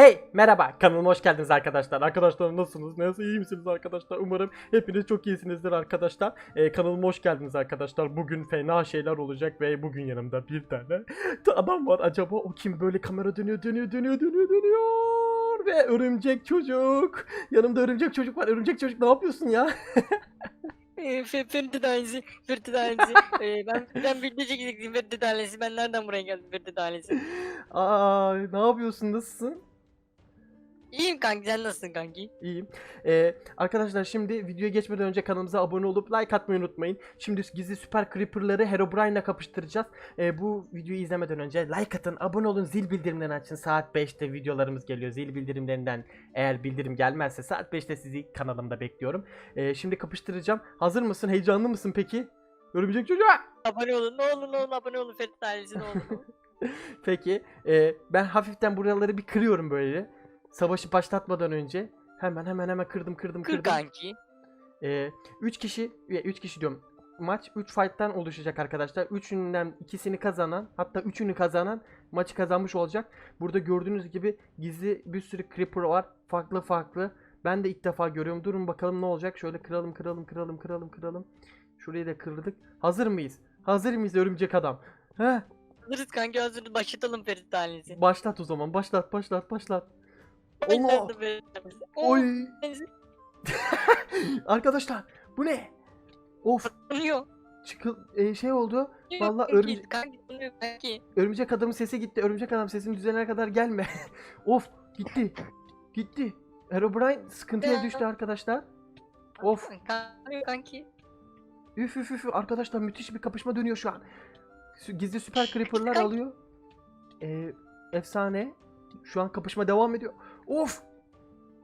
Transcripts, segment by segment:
Hey merhaba kanalıma hoş geldiniz arkadaşlar. Arkadaşlar nasılsınız? Nasıl iyi misiniz arkadaşlar? Umarım hepiniz çok iyisinizdir arkadaşlar. Ee, kanalıma hoş geldiniz arkadaşlar. Bugün fena şeyler olacak ve bugün yanımda bir tane adam var. Acaba o kim böyle kamera dönüyor dönüyor dönüyor dönüyor dönüyor ve örümcek çocuk. Yanımda örümcek çocuk var. Örümcek çocuk ne yapıyorsun ya? Ferdi tanesi, Ferdi tanesi. Ben ben video çekecektim Ferdi tanesi. Ben nereden buraya geldim Ferdi tanesi? Aa ne yapıyorsun? Nasılsın? İyiyim kanki sen nasılsın kanki? İyiyim. Ee, arkadaşlar şimdi videoya geçmeden önce kanalımıza abone olup like atmayı unutmayın. Şimdi gizli süper creeper'ları Herobrine'la kapıştıracağız. Ee, bu videoyu izlemeden önce like atın, abone olun, zil bildirimlerini açın. Saat 5'te videolarımız geliyor. Zil bildirimlerinden eğer bildirim gelmezse saat 5'te sizi kanalımda bekliyorum. Ee, şimdi kapıştıracağım. Hazır mısın? Heyecanlı mısın peki? Örümcek çocuğa. Abone olun ne olur ne olur abone olun Ferdi tanesi ne olur. Peki. e, ben hafiften buraları bir kırıyorum böyle. Savaşı başlatmadan önce. Hemen hemen hemen kırdım kırdım Kır kırdım. kanki. 3 kişi, 3 kişi diyorum. Maç 3 fight'tan oluşacak arkadaşlar. Üçünden ikisini kazanan, hatta üçünü kazanan maçı kazanmış olacak. Burada gördüğünüz gibi gizli bir sürü creeper var. Farklı farklı. Ben de ilk defa görüyorum. Durun bakalım ne olacak. Şöyle kıralım, kıralım, kıralım, kıralım, kıralım. Şurayı da kırdık. Hazır mıyız? Hazır mıyız örümcek adam? He? Hazırız kanki hazırız başlatalım Ferdi tanesi. Başlat o zaman. Başlat, başlat, başlat. Allah! Oy! Arkadaşlar bu ne? Of tanıyor. çıkıl e, şey oldu. Vallahi Kanki, örümce- Kanki tanıyor kanki. Örümcek adamın sesi gitti. Örümcek adam sesin düzelene kadar gelme. of gitti. Gitti. Herobrine sıkıntıya Ya. düştü arkadaşlar. Of. Kanki. Üf üf üf. Arkadaşlar müthiş bir kapışma dönüyor şu an. Gizli süper creeper'lar alıyor. Ee, efsane. Şu an kapışma devam ediyor. Of.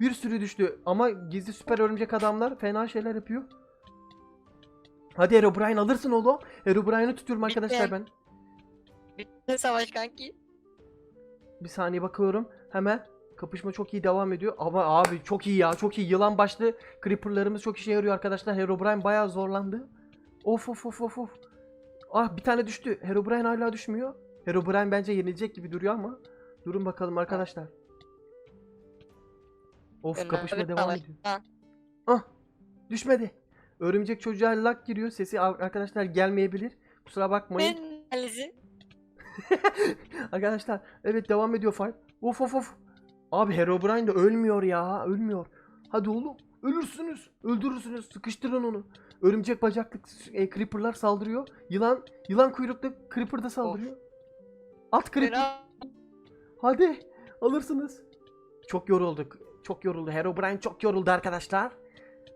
Bir sürü düştü. Ama gizli süper örümcek adamlar fena şeyler yapıyor. Hadi Herobrine alırsın oğlum. Herobrine'ı tutuyorum arkadaşlar ben. Bitti savaş kanki. Bir saniye bakıyorum. Hemen kapışma çok iyi devam ediyor. Ama abi çok iyi ya çok iyi. Yılan başlı creeper'larımız çok işe yarıyor arkadaşlar. Herobrine bayağı zorlandı. Of of of of of. Ah bir tane düştü. Herobrine hala düşmüyor. Herobrine bence yenilecek gibi duruyor ama. Durun bakalım arkadaşlar. Of Ben kapışma devam ediyor. Ha. Ah düşmedi. Örümcek çocuğa lak giriyor. Sesi ar- arkadaşlar gelmeyebilir. Kusura bakmayın. Tanesi. Arkadaşlar evet devam ediyor fight. Of of of. Abi Herobrine de ölmüyor ya. Ölmüyor. Hadi oğlum. Ölürsünüz. Öldürürsünüz. Sıkıştırın onu. Örümcek bacaklı e, creeper'lar saldırıyor. Yılan yılan kuyruklu creeper da saldırıyor. At creeper. Hadi. Alırsınız. Çok yorulduk. Çok yoruldu. Herobrine çok yoruldu arkadaşlar.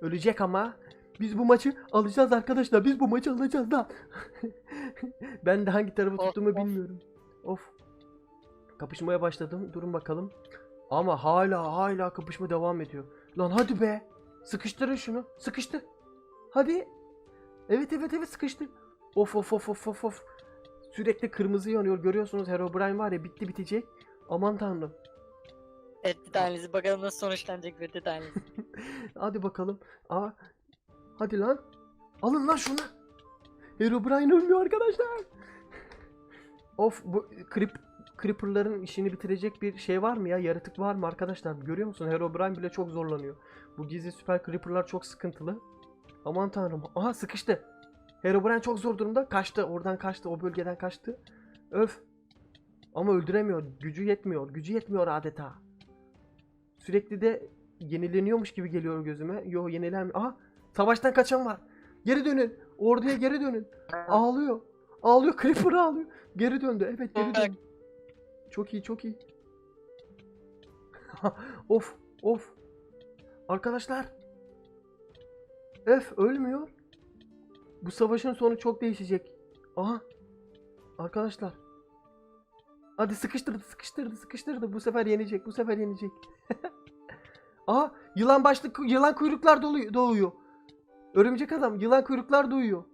Ölecek ama. Biz bu maçı alacağız arkadaşlar. Biz bu maçı alacağız da. ben de hangi tarafı Of, tuttuğumu of. bilmiyorum. Of. Kapışmaya başladım. Durun bakalım. Ama hala hala kapışma devam ediyor. Lan hadi be. Sıkıştırın şunu. Sıkıştır. Hadi. Evet evet evet sıkıştır. Of of of of of of. Sürekli kırmızı yanıyor. Görüyorsunuz Herobrine var ya bitti bitecek. Aman tanrım. Ferdi tanesi bakalım nasıl sonuçlanacak Ferdi tanesi. Hadi bakalım. Aa. Hadi lan. Alın lan şunu. Herobrine ölmüyor arkadaşlar. of bu creep, Creeper'ların işini bitirecek bir şey var mı ya? Yaratık var mı arkadaşlar? Görüyor musun? Herobrine bile çok zorlanıyor. Bu gizli süper Creeper'lar çok sıkıntılı. Aman tanrım. Aha sıkıştı. Herobrine çok zor durumda. Kaçtı. Oradan kaçtı. O bölgeden kaçtı. Öf. Ama öldüremiyor. Gücü yetmiyor. Gücü yetmiyor adeta. Sürekli de yenileniyormuş gibi geliyor gözüme. Yo yenilenmiyor. Aha savaştan kaçan var. Geri dönün. Orduya geri dönün. Ağlıyor. Ağlıyor. Creeper ağlıyor. Geri döndü. Evet geri döndü. Çok iyi çok iyi. of of. Arkadaşlar. Öf ölmüyor. Bu savaşın sonu çok değişecek. Aha. Arkadaşlar. Hadi sıkıştırdı sıkıştırdı sıkıştırdı. Bu sefer yenecek. Bu sefer yenecek. Aha yılan başlı yılan kuyruklar dolu doğuyor. Örümcek adam yılan kuyruklar doğuyor.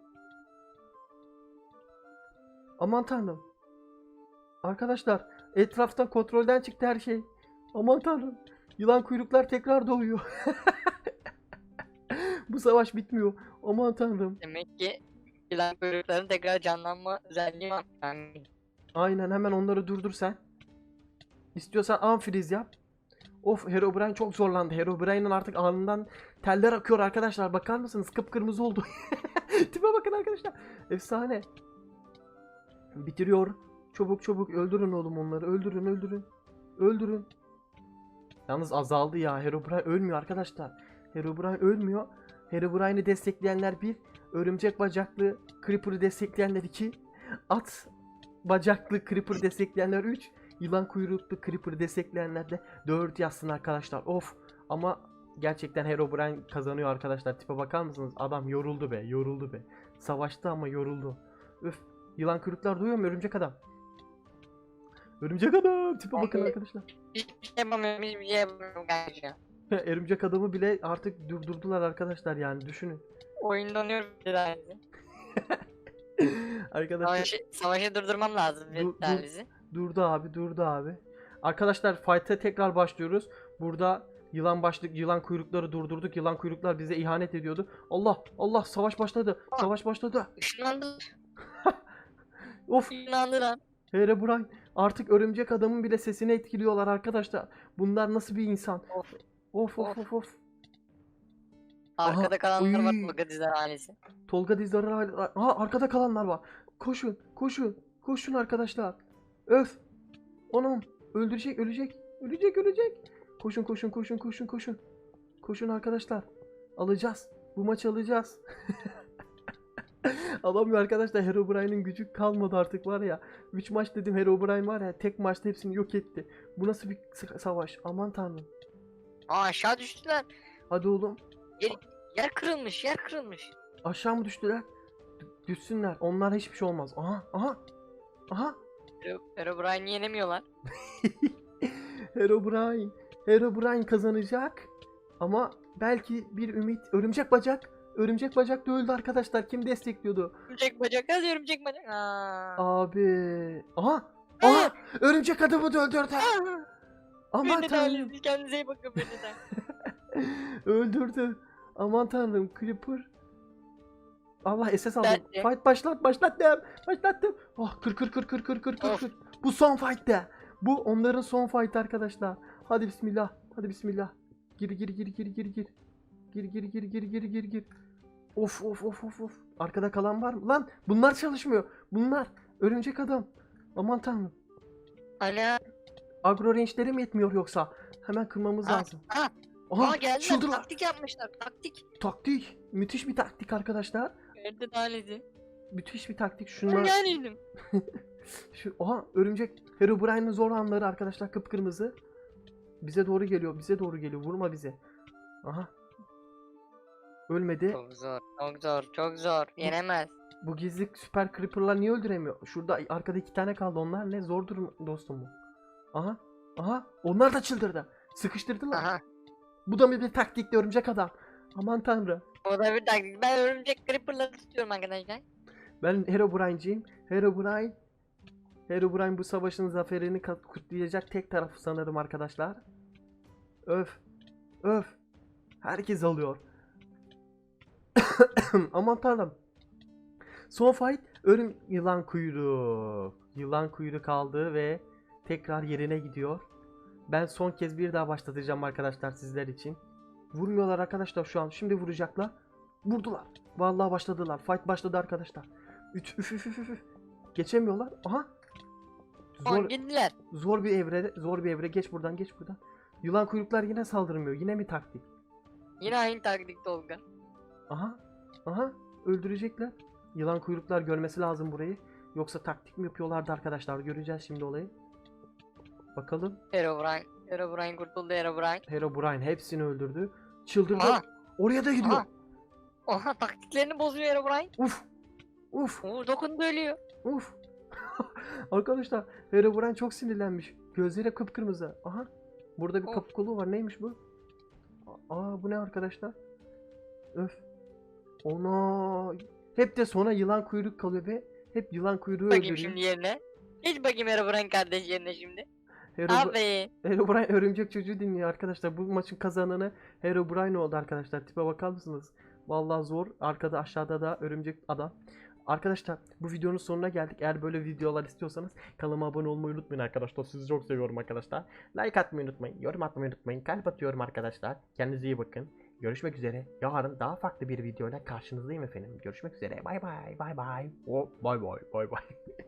Aman tanrım. Arkadaşlar etraftan kontrolden çıktı her şey. Aman tanrım. Yılan kuyruklar tekrar doğuyor. Bu savaş bitmiyor. Aman tanrım. Demek ki yılan kuyrukların tekrar canlanma özelliği var. Yani Aynen hemen onları durdur sen. İstiyorsan unfreeze yap. Of Herobrine çok zorlandı. Herobrine'in artık alnından teller akıyor arkadaşlar. Bakar mısınız? Kıpkırmızı oldu. Tipe bakın arkadaşlar. Efsane. Bitiriyor. Çabuk çabuk öldürün oğlum onları. Öldürün öldürün. Öldürün. Yalnız azaldı ya. Herobrine ölmüyor arkadaşlar. Herobrine ölmüyor. Herobrine'i destekleyenler bir. Örümcek bacaklı Creeper'ı destekleyenler iki. At bacaklı Creeper destekleyenler 3. Yılan kuyruklu Creeper destekleyenler de 4 yazsın arkadaşlar. Of. Ama gerçekten Herobrine kazanıyor arkadaşlar. Tipe bakar mısınız? Adam yoruldu be. Yoruldu be. Savaştı ama yoruldu. Öf. Yılan kuyruklar duyuyor mu örümcek adam? Örümcek adam. Tipe bakın arkadaşlar. Hiçbir şey yapamıyorum. Hiçbir şey yapamıyorum örümcek adamı bile artık durdurdular arkadaşlar yani düşünün. Oyunda oynuyorum Ferit ailesi. arkadaşlar Savaşı, savaşı durdurmam lazım Dur- dur. Durdu abi, durdu abi. Arkadaşlar fight'e tekrar başlıyoruz. Burada yılan başlık, yılan kuyrukları durdurduk. Yılan kuyruklar bize ihanet ediyordu. Allah, Allah savaş başladı. Savaş başladı. Işınlandı. Of, Işınlandı lan. Herobrine artık örümcek adamın bile sesini etkiliyorlar arkadaşlar. Bunlar nasıl bir insan? Of. Of of Of. of Arkada kalanlar var uy. Tolga Dizer ailesi. Tolga dizleri hala... Aha arkada kalanlar var. Koşun, koşun, koşun arkadaşlar. Öf. Anam öldürecek, ölecek. Ölecek, ölecek. Koşun, koşun, koşun, koşun, koşun. Koşun arkadaşlar. Alacağız. Bu maçı alacağız. Alamıyor arkadaşlar. Herobrine'in gücü kalmadı artık var ya. 3 maç dedim Herobrine var ya tek maçta hepsini yok etti. Bu nasıl bir sa- savaş? Aman tanrım. Aa aşağı düştüler. Hadi oğlum. Yer kırılmış yer kırılmış. Aşağı mı düştüler? D- Düşsünler. Onlar hiçbir şey olmaz. Aha, aha. Aha. Hero- Herobrine'i yenemiyorlar. Herobrine. Herobrine kazanacak. Ama belki bir ümit. Örümcek bacak. Örümcek bacak da öldü arkadaşlar. Kim destekliyordu? Örümcek bacak hadi örümcek bacak. Aa. Abi. Aha. Aha. Örümcek adamı da öldürdü. Aman Ferit tanrım. kendinize iyi bakın. Öldürdü. Aman tanrım. Creeper. Allah SS aldım. De. Fight başlat başlattım. Başlattım. Oh kır kır kır kır kır kır kır kır. Bu son fight'te. Bu onların son fight arkadaşlar. Hadi bismillah. Hadi bismillah. Gir gir gir gir gir gir. Gir gir gir gir gir gir gir. Of of of of of. Arkada kalan var mı? Lan bunlar çalışmıyor. Bunlar örümcek adam. Aman tanrım. Ana. Agro range'leri mi yetmiyor yoksa? Hemen kırmamız Ah, lazım. ah. Aha Aa geldiler çıldılar. taktik yapmışlar taktik. Taktik. Müthiş bir taktik arkadaşlar. Ferit ailesi. Müthiş bir taktik. Ben Şunlar yenildim. şu aha örümcek Herobrine'in zor anları arkadaşlar kıpkırmızı. Bize doğru geliyor. Bize doğru geliyor. Vurma bize. Aha. Ölmedi. Çok zor çok zor çok zor. Yenemez. Bu gizli süper creeper'lar niye öldüremiyor? Şurada arkada iki tane kaldı. Onlar ne? Zor durum dostum bu. Aha. Aha. Onlar da çıldırdı. Sıkıştırdılar. Aha. Bu da bir taktikli örümcek adam. Aman tanrım. O da bir taktik. Ben örümcek creeper'ları tutuyorum arkadaşlar. Ben Herobrine'ciyim. Herobrine Herobrine bu savaşın zaferini kutlayacak tek taraf sanırım arkadaşlar. Öf. Öf. Herkes alıyor. Aman tanrım. Son fight ölüm yılan kuyruğu. Yılan kuyruğu kaldı ve tekrar yerine gidiyor. Ben son kez bir daha başlatacağım arkadaşlar sizler için. Vurmuyorlar arkadaşlar şu an. Şimdi vuracaklar. Vurdular. Vallahi başladılar. Fight başladı arkadaşlar. Üç, üf, üf, üf, üf. Geçemiyorlar. Aha. Zor. Zor, gittiler. zor bir evre, zor bir evre. Geç buradan, geç buradan. Yılan kuyruklar yine saldırmıyor. Yine mi taktik? Yine aynı taktik Tolga. Aha. Aha. Öldürecekler. Yılan kuyruklar görmesi lazım burayı. Yoksa taktik mi yapıyorlardı arkadaşlar? Göreceğiz şimdi olayı. Bakalım. Herobrine. Herobrine kurtuldu Herobrine. Herobrine hepsini öldürdü. Çıldırdı. Aha. Oraya da gidiyor. Aha. Oha taktiklerini bozuyor Herobrine. Uf. Uf. Oo dokundu ölüyor. Uf. Arkadaşlar Herobrine çok sinirlenmiş. Gözleri kıpkırmızı. Aha. Burada bir kapı kolu var. Neymiş bu? Aa bu ne arkadaşlar? Öf. Ona. Hep de sonra yılan kuyruk kalıyor ve hep yılan kuyruğu Bakayım öldürüyor. şimdi yerine. Hiç bakayım Herobrine kardeş yerine şimdi. Abi. Herobrine örümcek çocuğu dinliyor arkadaşlar. Bu maçın kazananı Herobrine oldu arkadaşlar. Tipe bakar mısınız? Vallahi zor. Arkada aşağıda da örümcek adam. Arkadaşlar bu videonun sonuna geldik. Eğer böyle videolar istiyorsanız kanalıma abone olmayı unutmayın arkadaşlar. Sizi çok seviyorum arkadaşlar. Like atmayı unutmayın. Yorum atmayı unutmayın. Kalp atıyorum arkadaşlar. Kendinize iyi bakın. Görüşmek üzere. Yarın daha farklı bir videoyla karşınızdayım efendim. Görüşmek üzere. Bay bay. Bay bay. Oh, bay bay. Bay bay.